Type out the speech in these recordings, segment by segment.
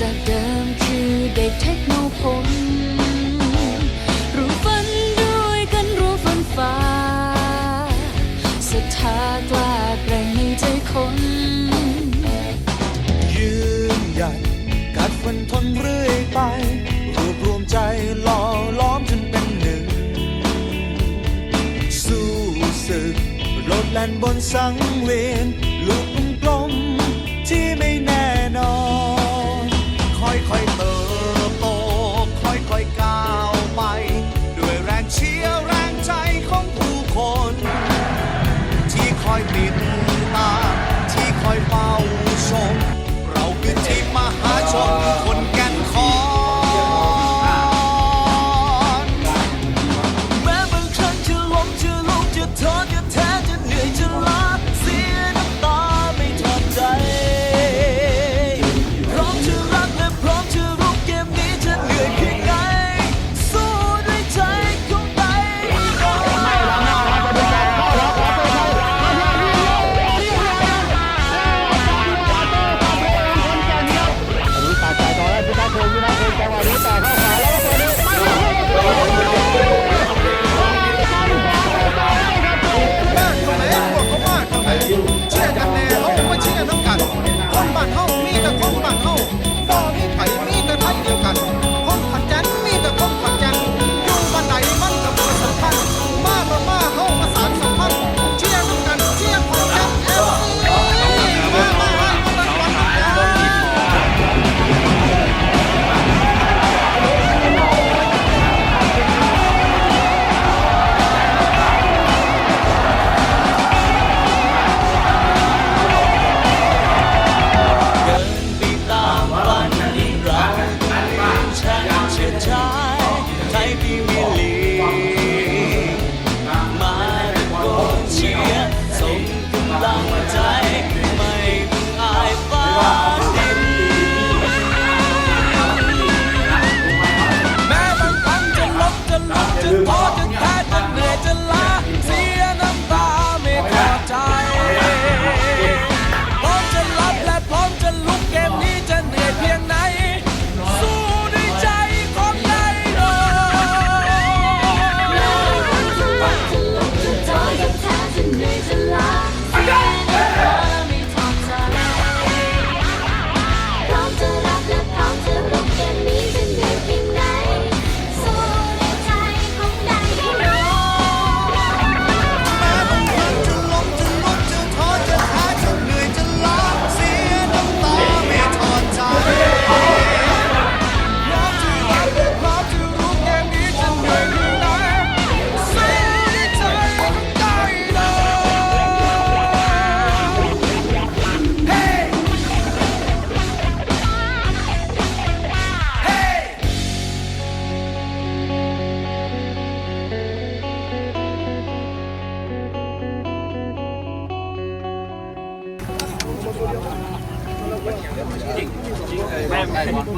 จากเดิมคือเด็กเทคโนพลยรู้ฝันด้วยกันรู้ฝันฟ้าศรัทธากล้าแกร่งในใจคนยืนหยัดกัดฟันทนเรื่อยไป รวบรวมใจหล่อล้อมจนเป็นหนึ่ง สู้ศึกโลดแล่นบนสังเวียนลูกกลมที่ไม่ ที่ค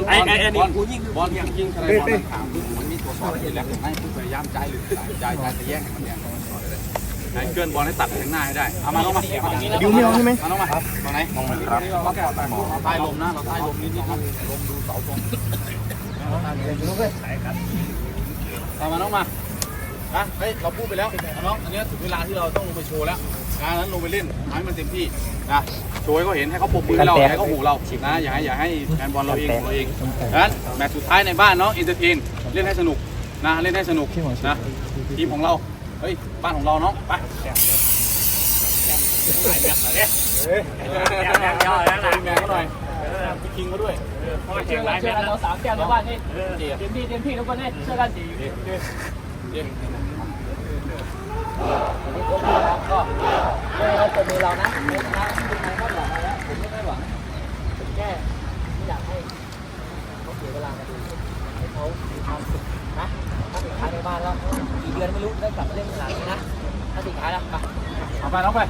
ไอ้ไอ้ไอ้นี่กูยิงบอลยิงยิงอะไรบอลถามมันมีตัวสอดอยู่แล้วให้ผู้พยายามใจหรือใจใจจะแย่งให้มันแย่งให้เกินบอลให้ตัดไปข้างหน้าให้ได้ เอามาลงมาดิวไม่เอาใช่ไหมมาลงมาตรงไหนมองมันครับใต้ลมนะเราใต้ลมนิดนิดลมดูเสาตรงเอามาน้องมาฮะเฮ้ยเราพูดไปแล้วน้องอันนี้ถึงเวลาที่เราต้องลงไปโชว์แล้วนะนั้นลงไปเล่น ให้มันเต็มที่นะโชว์ให้เขาเห็นให้เขาปรบมือให้เราให้เขาหูเรานะอย่าให้อย่าให้แฟนบอลเราเองเราเองนั้นแมตช์สุดท้ายในบ้านเนาะอินเตอร์เทนเล่นให้สนุกนะเล่นให้สนุกนะทีมของเราเฮ้ยบ้านของเราเนาะไปแมนเขาหน่อยพี่คิงเขาด้วยเชื่อกันเชื่อกันเราสามแก้วในบ้านนี่เต็มที่เต็มที่ทุกคนนี่เชื่อกัน ก็ไม่เราเป็นมือเรานะไม่ชนะไม่ใครคาดหวังแล้วผมไม่คาดหวังผมแค่ไม่อยากให้เขาเสียเวลามาดูให้เขามีความสุขนะถ้าสุดท้ายในบ้านแล้วกี่เดือนไม่รู้ได้กลับมาเล่นสนามนี้นะถ้าสุดท้ายแล้วไปเอาไปน้องไป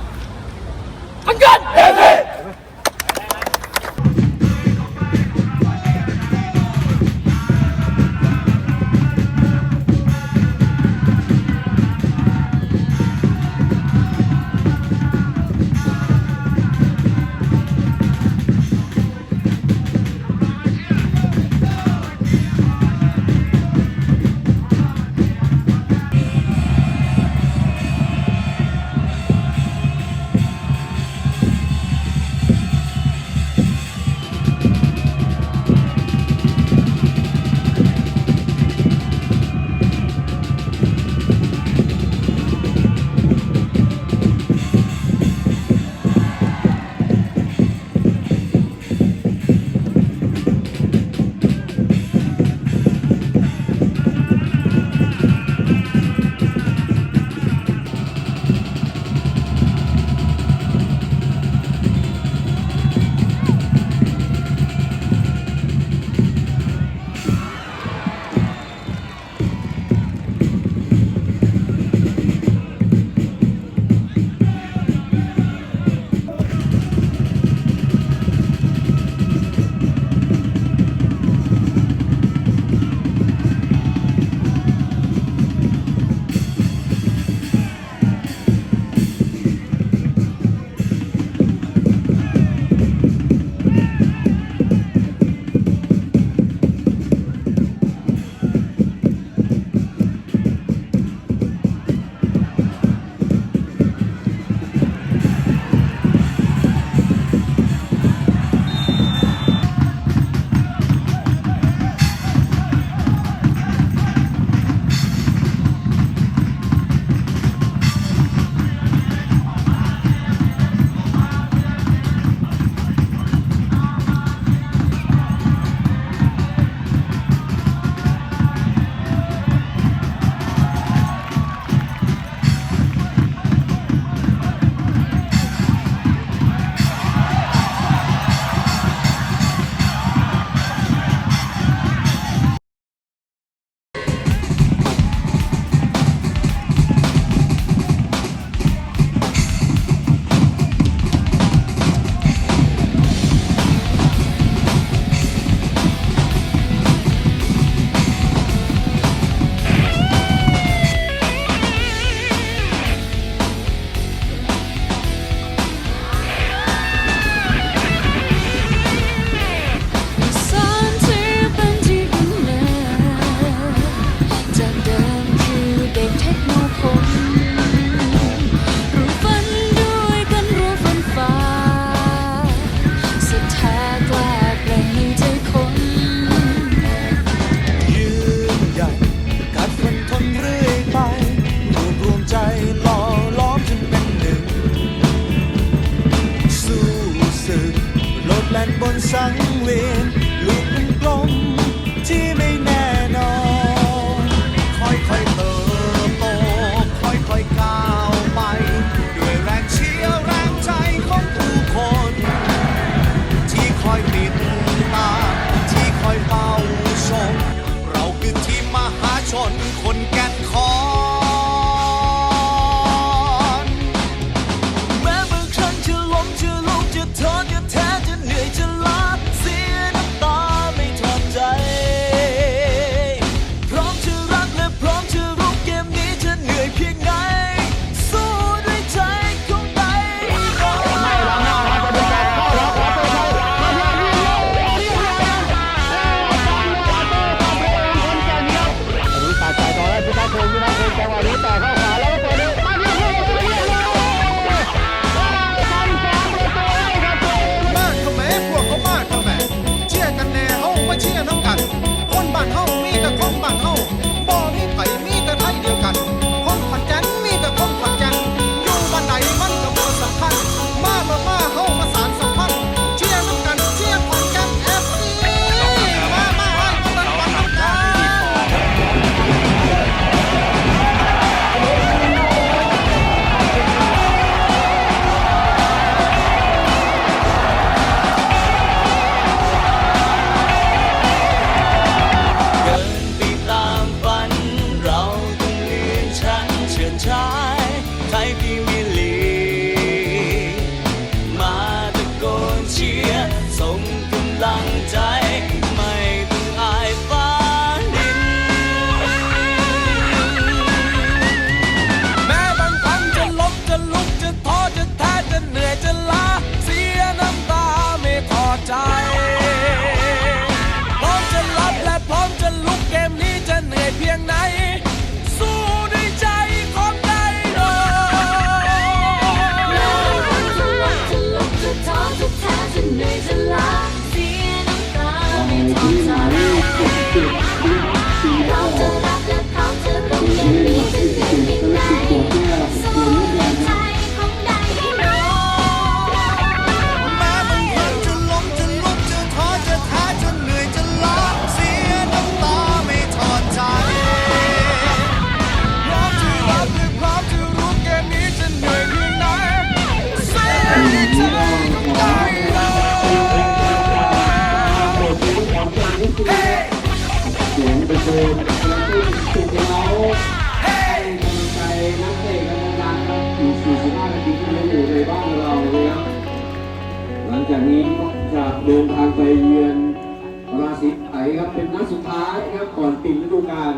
ก่อนปิดฤดูกาล